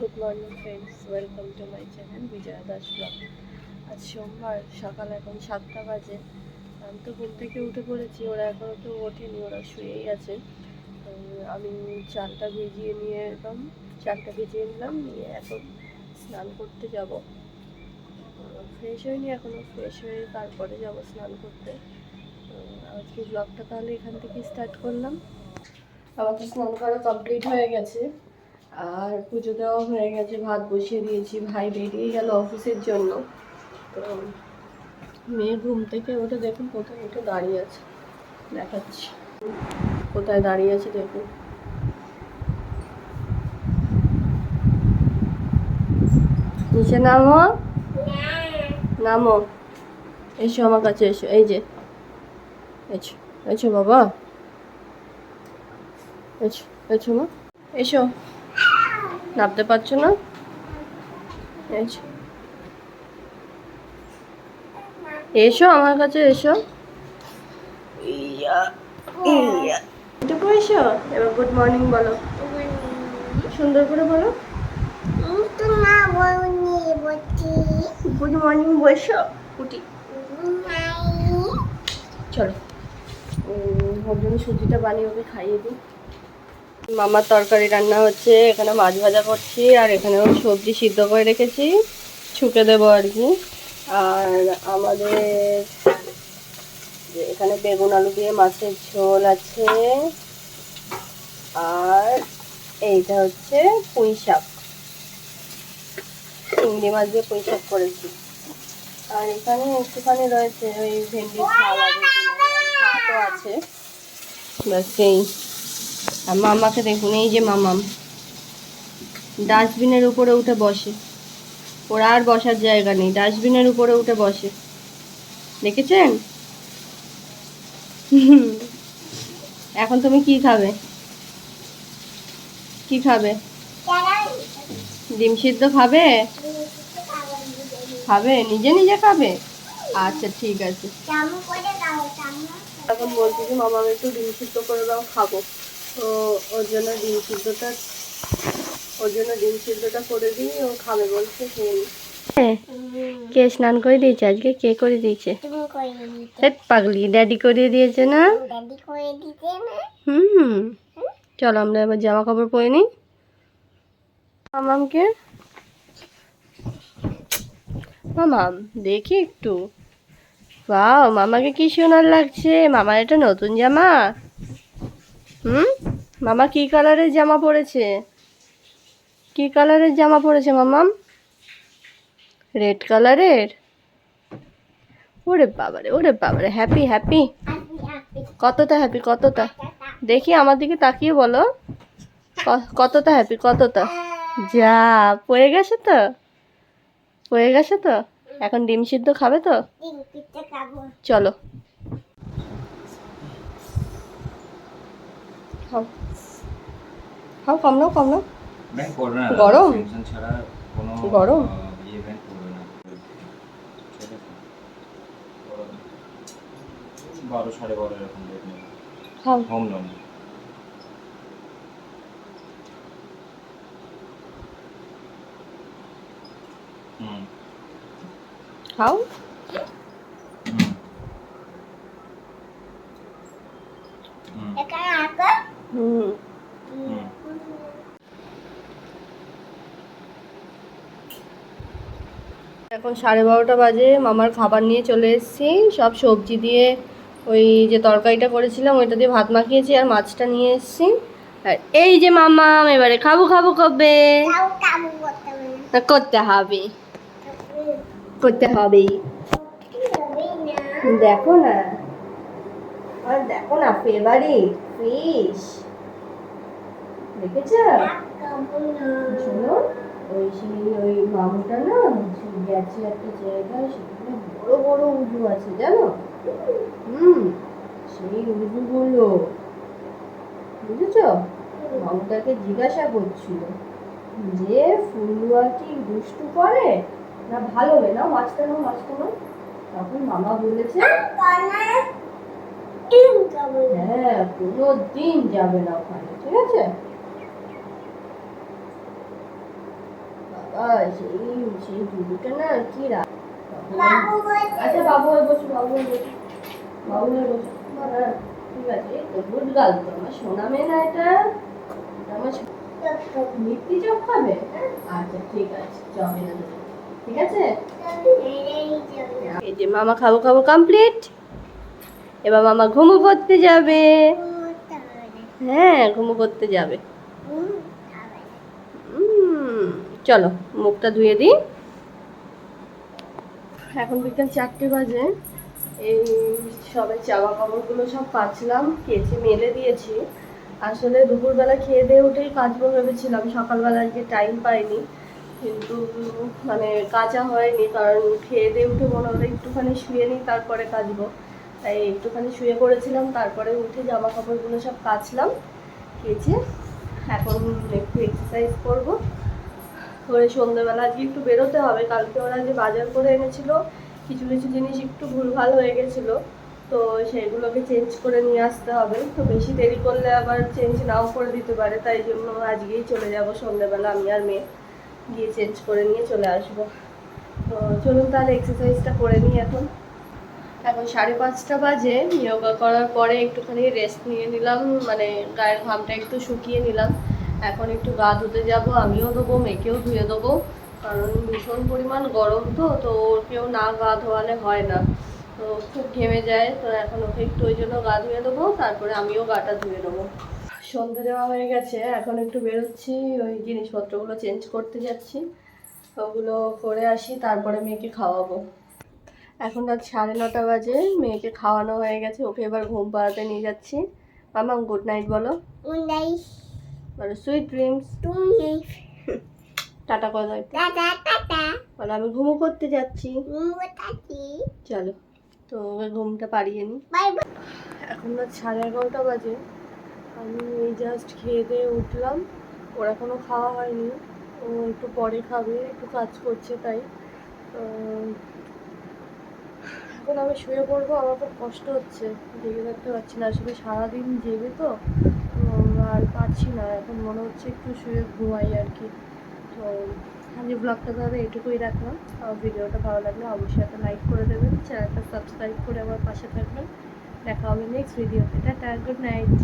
Good morning friends welcome to my channel Bijoya Das blog আজ সোমবার, সকাল এখন সাতটা বাজে। আমি তো ঘুম থেকে উঠে পড়েছি, ওরা এখনও তো ওঠেনি, ওরা শুয়েই আছে। আমি চালটা ভিজিয়ে নিয়ে এলাম, চালটা ভিজিয়ে নিলাম, নিয়ে এখন স্নান করতে যাব। ফ্রেশ হয়নি এখনও ফ্রেশ হয়ে তারপরে যাব স্নান করতে। আজকে ব্লগটা তাহলে এখান থেকে স্টার্ট করলাম। আমার তো স্নান করা কমপ্লিট হয়ে গেছে। আর পুজো দেওয়া হয়ে গেছে, ভাত বসিয়ে দিয়েছি, ভাই বেরিয়ে গেল অফিসের জন্য। তো মেয়ে ঘুম থেকে উঠে দেখুন কোথায় উঠে দাঁড়িয়ে আছে, দেখাচ্ছি। কোথায় দাঁড়িয়ে আছে দেখুন। নিচে নামো। নামো। এসো আমার কাছে, এসো, এই যে। এসো এসো বাবা। এসো এসো মা। এসো। নামতে পারছ না? এসো এসো আমার কাছে এসো। এটুকু এসো? এবার গুড মর্নিং বলো। সুন্দর করে বলো। গুড মর্নিং বসো। উঠি। চলো। ওর জন্য সুজিটা বানিয়ে ওকে খাইয়ে দিই। মামার তরকারি রান্না হচ্ছে, এখানে মাছ ভাজা করছি, আর এখানেও সবজি সিদ্ধ করে রেখেছি, ছুকে দেবো আর কি। আর আমাদের এখানে বেগুন আলু দিয়ে মাছের ঝোল আছে, আর এইটা হচ্ছে পুঁই শাক। চিংড়ি মাছ দিয়ে পুঁই শাক করেছি। আর এখানে একটুখানি রয়েছে ওই ভেন্ডির ঝাল আছে। ব্যাস এই। আর মামাকে দেখুন, এই যে মামাম। ডাস্টবিনের উপরে উঠে বসে। ওর আর বসার জায়গা নেই, ডাস্টবিনের উপরে উঠে বসে। দেখেছেন? এখন তুমি কি খাবে? কি খাবে? ডিম সিদ্ধ খাবে? খাবে? নিজে নিজে খাবে? আচ্ছা ঠিক আছে। এখন বলছি যে মামা একটু ডিম সিদ্ধ করে দাও, খাব। তো ওর জন্য ডিম সিদ্ধটা ওর জন্য ডিম সিদ্ধটা করে দিই ও খাবে বলছে খেয়ে কে স্নান করে দিয়েছে? আজকে কে করে দিয়েছে? পাগলি ড্যাডি করিয়ে দিয়েছে না? হুম চলো আমরা এবার জামা কাপড় পরে নিই। মামামকে মামাম দেখি একটু। বাও মামাকে কি সুন্দর লাগছে? মামার এটা নতুন জামা। হুম? মামা কি কালারের জামা পরেছে? কি কালারের জামা পরেছে মামাম রেড কালারের? ওরে বাবারে ওরে বাবারে হ্যাপি হ্যাপি কতটা হ্যাপি কতটা? দেখি আমার দিকে তাকিয়ে বলো। কতটা হ্যাপি কতটা? যা পড়ে গেছে তো? পড়ে গেছে তো? এখন ডিম সিদ্ধ খাবে তো? চলো। খাও। খাও কম নাও কম নাও। গরম? গরম? ইয়ে। বারো সাড়ে বারো এরকম খাও। হোম লোন হুম। খাও। হুম। এখন সাড়ে বারোটা বাজে, মামার খাবার নিয়ে চলে এসেছি। সব সবজি দিয়ে ওই যে তরকারিটা করেছিলাম, ওইটা দিয়ে ভাত মাখিয়েছি আর মাছটা নিয়ে এসেছি। আর এই যে মামাম এবারে খাব খাব কবে? করতে হবে। করতে হবে দেখো না। আর দেখো না ফেভারিট ফিশ ওই সেই, ওই না গেছে একটা জায়গায়, সেখানে বড় বড় উজু আছে, জানো? হুম, সেই বুঝেছ? মামুটাকে জিজ্ঞাসা করছিল যে ফুলুয়া কি দুষ্টু করে? না, ভালো মেয়ে না মাছটা নাও মাছটা নাও। তখন মামা বলেছে কোনো দিন যাবে না ওখানে ঠিক আছে? সেই সেই দুটোটা না কি রাখ আচ্ছা বাবু হয়ে বসো বাবু হয়ে বসো। বাবু হয়ে বসো। ঠিক আছে তো গুড গার্ল তো আমার সোনা মেয়ে না এটা? আমার চপ খাবে? আচ্ছা ঠিক আছে চবে না ঠিক আছে? এই যে মামা খাব খাব কমপ্লিট এবার মামা ঘুমো করতে যাবে। হ্যাঁ ঘুমো করতে যাবে। চলো, মুখটা ধুয়ে দিই। এখন বিকেল চারটে বাজে। এই সবে জামা কাপড়গুলো সব কাচলাম, কেচে মেলে দিয়েছি। আসলে দুপুরবেলা খেয়ে দিয়ে উঠেই কাচবো ভেবেছিলাম সকালবেলা আজকে টাইম পাইনি। কিন্তু মানে কাচা হয়নি, কারণ খেয়ে দিয়ে উঠে মনে হলো একটুখানি শুয়ে নিই, তারপরে কাচবো। তাই একটুখানি শুয়ে পড়েছিলাম, তারপরে উঠে জামা কাপড়গুলো সব কাচলাম, কেচে এখন একটু এক্সারসাইজ করব। করে সন্ধ্যেবেলা আজকে একটু বেরোতে হবে, কালকে ওরা যে বাজার করে এনেছিল, কিছু কিছু জিনিস একটু ভুলভাল হয়ে গেছিল, তো সেগুলোকে চেঞ্জ করে নিয়ে আসতে হবে। তো বেশি দেরি করলে আবার চেঞ্জ নাও করে দিতে পারে, তাই জন্য আজকেই চলে যাব সন্ধ্যেবেলা আমি আর মেয়ে গিয়ে চেঞ্জ করে নিয়ে চলে আসব। তো চলুন তাহলে এক্সারসাইজটা করে নিই এখন। এখন সাড়ে পাঁচটা বাজে যোগা করার পরে একটুখানি রেস্ট নিয়ে নিলাম মানে গায়ের ঘামটা একটু শুকিয়ে নিলাম। এখন একটু গা ধুতে যাব, আমিও দেবো মেয়েকেও ধুয়ে দেবো কারণ ভীষণ পরিমাণ গরম তো তো ওকেও না গা ধোয়ালে হয় না। তো খুব ঘেমে যায়, তো এখন ওকে একটু ওই জন্য গা ধুয়ে দেবো তারপরে আমিও গাটা ধুয়ে দেবো সন্ধে দেওয়া হয়ে গেছে, এখন একটু বেরোচ্ছি, ওই জিনিসপত্রগুলো চেঞ্জ করতে যাচ্ছি। ওগুলো করে আসি, তারপরে মেয়েকে খাওয়াবো। এখন রাত সাড়ে নটা বাজে মেয়েকে খাওয়ানো হয়ে গেছে ওকে এবার ঘুম পাড়াতে নিয়ে যাচ্ছি। মামা গুড নাইট বলো। বলো সুইট ড্রিমস টাটা করে দাও। একটু। বলো আমি ঘুমো করতে যাচ্ছি। চলো তো ওকে ঘুমটা পাড়িয়ে নিই। এখন রাত সাড়ে এগারোটা বাজে। আমি এই জাস্ট খেয়ে দিয়ে উঠলাম। ওর এখনও খাওয়া হয়নি। ও একটু পরে খাবে একটু কাজ করছে তাই। এখন আমি শুয়ে পড়ব, আমার খুব কষ্ট হচ্ছে। জেগে থাকতে পারছি না, আসলে সারাদিন জেগে তো আর পারছি না। এখন মনে হচ্ছে একটু শুয়ে ঘুমাই আর কি। তো আমি ব্লগটা তাহলে এটুকুই রাখলাম। আর ভিডিওটা ভালো লাগলে অবশ্যই একটা লাইক করে দেবেন, চ্যানেলটা সাবস্ক্রাইব করে আমার পাশে থাকবেন। দেখা হবে নেক্সট ভিডিওতে টাটা গুড নাইট